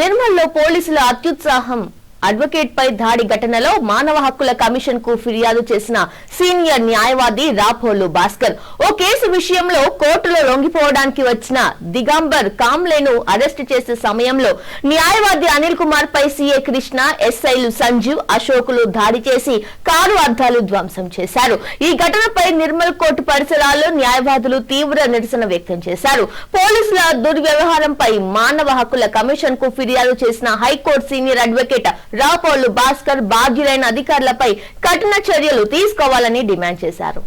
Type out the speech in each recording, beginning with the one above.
నిర్మల్లో పోలీసుల అత్యుత్సాహం. అడ్వకేట్ పై దాడి ఘటనలో మానవ హక్కుల కమిషన్కు ఫిర్యాదు చేసిన సీనియర్ న్యాయవాది రాపోలు భాస్కర్. ఓ కేసు విషయంలో కోర్టులో లొంగిపోవడానికి వచ్చిన దిగంబర్ కామ్లేను అరెస్టు చేసే సమయంలో న్యాయవాది అనిల్ కుమార్ పై సీఏ కృష్ణ ఎస్ఐలు సంజీవ్ అశోకులు దాడి చేసి కారు అద్దాలు ధ్వంసం చేశారు. ఈ ఘటనపై నిర్మల్ కోర్టు పరిసరాల్లో న్యాయవాదులు తీవ్ర నిరసన వ్యక్తం చేశారు. పోలీసుల దుర్వ్యవహారంపై మానవ హక్కుల కమిషన్కు ఫిర్యాదు చేసిన high court senior advocate Rapolu Bhaskar బాధ్యులైన అధికారులపై కఠిన చర్యలు తీసుకోవాలని డిమాండ్ చేశారు.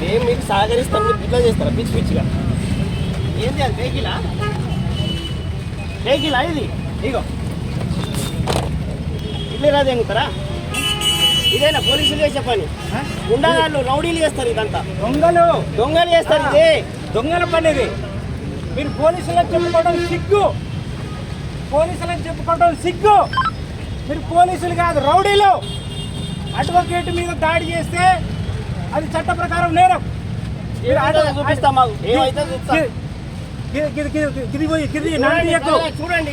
మేము మీకు సహకరిస్తాం మీరు ఇట్లా చేస్తారా? పిచ్చి పిచ్చిగా. ఏం చేయాలి? వెహికలా? వెహికలా ఇది? ఇగో. ఇట్లే రాదు ఎంగుతారా ఇదేనా పోలీసులు చేసే పని? గుండాగాళ్ళు రౌడీలు చేస్తారు ఇదంతా. దొంగలు? దొంగలు చేస్తారు ఇదే. దొంగల పని ఇది. మీరు పోలీసులకు చెప్పుకోవడం సిగ్గు. పోలీసులకు చెప్పుకోవడం సిగ్గు. మీరు పోలీసులు కాదు రౌడీలు. అడ్వకేట్ మీద దాడి చేస్తే అది చట్ట ప్రకారం నేరం. చూడండి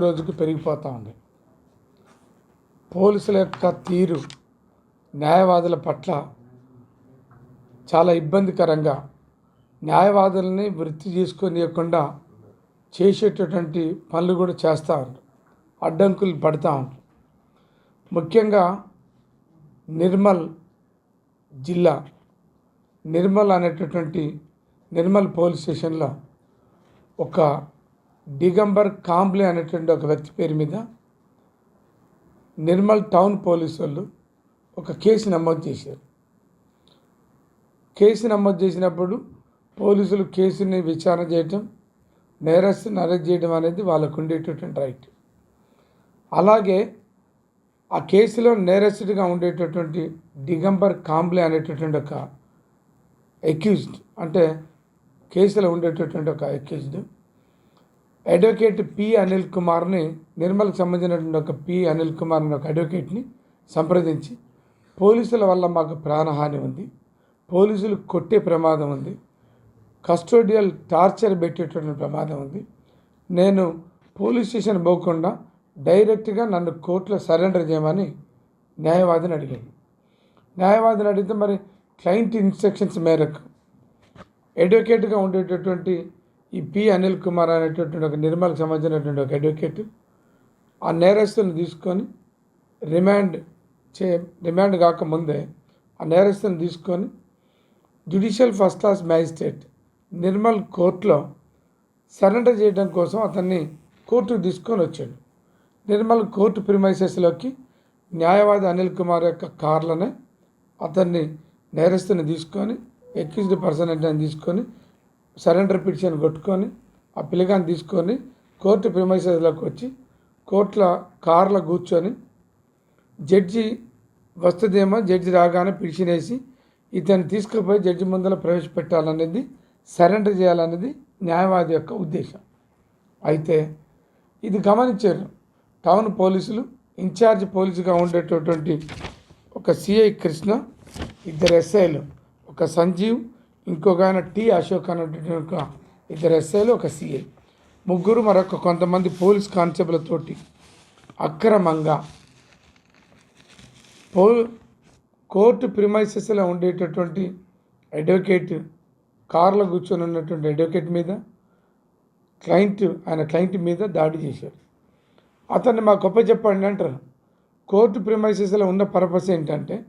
రోజుకు పెరిగిపోతూ ఉంది. పోలీసుల యొక్క తీరు న్యాయవాదుల పట్ల చాలా ఇబ్బందికరంగా న్యాయవాదులని వృత్తి చేసుకోనియకుండా చేసేటటువంటి పనులు కూడా చేస్తూ ఉంటారు అడ్డంకులు పడుతూ ఉంటారు ముఖ్యంగా నిర్మల్ జిల్లా నిర్మల్ అనేటటువంటి నిర్మల్ పోలీస్ స్టేషన్లో ఒక దిగంబర్ కాంబ్లే అనేటువంటి ఒక వ్యక్తి పేరు మీద నిర్మల్ టౌన్ పోలీసు వాళ్ళు ఒక కేసు నమోదు చేశారు. కేసు నమోదు చేసినప్పుడు పోలీసులు కేసుని విచారణ చేయటం నేరస్తుని అరెస్ట్ చేయడం అనేది వాళ్ళకు ఉండేటటువంటి రైట్. అలాగే ఆ కేసులో నేరస్తుడిగా ఉండేటటువంటి దిగంబర్ కాంబ్లే అనేటటువంటి ఒక అక్యూజ్డ్ అంటే కేసులో ఉండేటటువంటి ఒక అక్యూజ్డ్ అడ్వకేట్ పి అనిల్ కుమార్ని నిర్మల్కి సంబంధించినటువంటి ఒక పి అనిల్ కుమార్ అనే ఒక అడ్వకేట్ని సంప్రదించి పోలీసుల వల్ల మాకు ప్రాణహాని ఉంది. పోలీసులు కొట్టే ప్రమాదం ఉంది. కస్టోడియల్ టార్చర్ పెట్టేటటువంటి ప్రమాదం ఉంది. నేను పోలీస్ స్టేషన్ పోకుండా డైరెక్ట్గా నన్ను కోర్టులో సరెండర్ చేయమని న్యాయవాదిని అడిగాను. న్యాయవాదిని అడిగితే మరి క్లయింట్ ఇన్స్ట్రక్షన్స్ మేరకు అడ్వకేట్గా ఉండేటటువంటి ఈ పి అనిల్ కుమార్ అనేటటువంటి ఒక నిర్మల్కి సంబంధించినటువంటి ఒక అడ్వకేట్ ఆ నేరస్తుని తీసుకొని రిమాండ్ చే రిమాండ్ కాకముందే ఆ నేరస్తుని తీసుకొని judicial first class magistrate Nirmal కోర్టులో సరెండర్ చేయడం కోసం అతన్ని కోర్టుకు తీసుకొని వచ్చాడు. నిర్మల్ కోర్టు ప్రిమైసెస్లోకి న్యాయవాది అనిల్ కుమార్ యొక్క కార్లనే అతన్ని నేరస్తుని తీసుకొని ఎక్యూజ్డ్ పర్సన్ అంటే తీసుకొని సరెండర్ పిటిషన్ కొట్టుకొని ఆ పిల్లగాన్ని తీసుకొని కోర్టు ప్రిమైసెస్లోకి వచ్చి కోర్టుల కార్లో కూర్చొని జడ్జి వస్తుందేమో జడ్జి రాగానే పిటిషన్ వేసి ఇతన్ని తీసుకుపోయి జడ్జి ముందర ప్రవేశపెట్టాలనేది సరెండర్ చేయాలనేది న్యాయవాది యొక్క ఉద్దేశం. అయితే ఇది గమనించారు. టౌన్ పోలీసులు ఇన్ఛార్జ్ పోలీసుగా ఉండేటటువంటి ఒక సిఐ కృష్ణ ఇద్దరు ఎస్ఐలు ఒక సంజీవ్ ఇంకొక ఆయన టి అశోక్ అనే ఒక ఇద్దరు ఎస్ఐలు ఒక సిఐ. ముగ్గురు మరొక కొంతమంది పోలీస్ కానిస్టేబుల్తోటి అక్రమంగా పో కోర్టు ప్రిమైసెస్లో ఉండేటటువంటి అడ్వకేట్ కార్లో కూర్చొని ఉన్నటువంటి అడ్వకేట్ మీద క్లయింట్ ఆయన క్లయింట్ మీద దాడి చేశారు అతన్ని మా గొప్ప చెప్పండి అంటారు. కోర్టు ప్రిమైసెస్లో ఉన్న పర్పస్ ఏంటంటే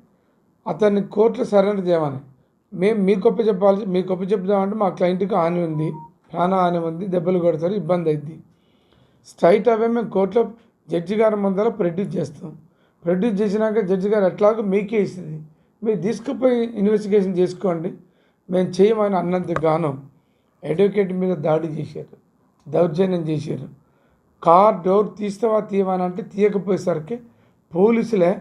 అతన్ని కోర్టులో సరెండర్ చేయమని. మేము మీ గొప్ప చెప్పాలి మీ గొప్ప చెప్దామంటే మా క్లయింట్కి హాని ఉంది. ప్రాణ హాని ఉంది. దెబ్బలు కొడతారు. ఇబ్బంది అయింది స్ట్రైట్ అవే మేము కోర్టులో జడ్జి గారి ముందర ప్రొడ్యూస్ చేస్తాం. ప్రొడ్యూస్ చేసినాక జడ్జి గారు ఎట్లాగో మీకే ఇస్తుంది. మీరు తీసుకుపోయి ఇన్వెస్టిగేషన్ చేసుకోండి. మేము చేయమని అన్నంత గాను. అడ్వకేట్ మీద దాడి చేశారు. దౌర్జన్యం చేశారు. కార్ డోర్ తీస్తావా తీయమని అంటే తీయకపోయేసరికి పోలీసులే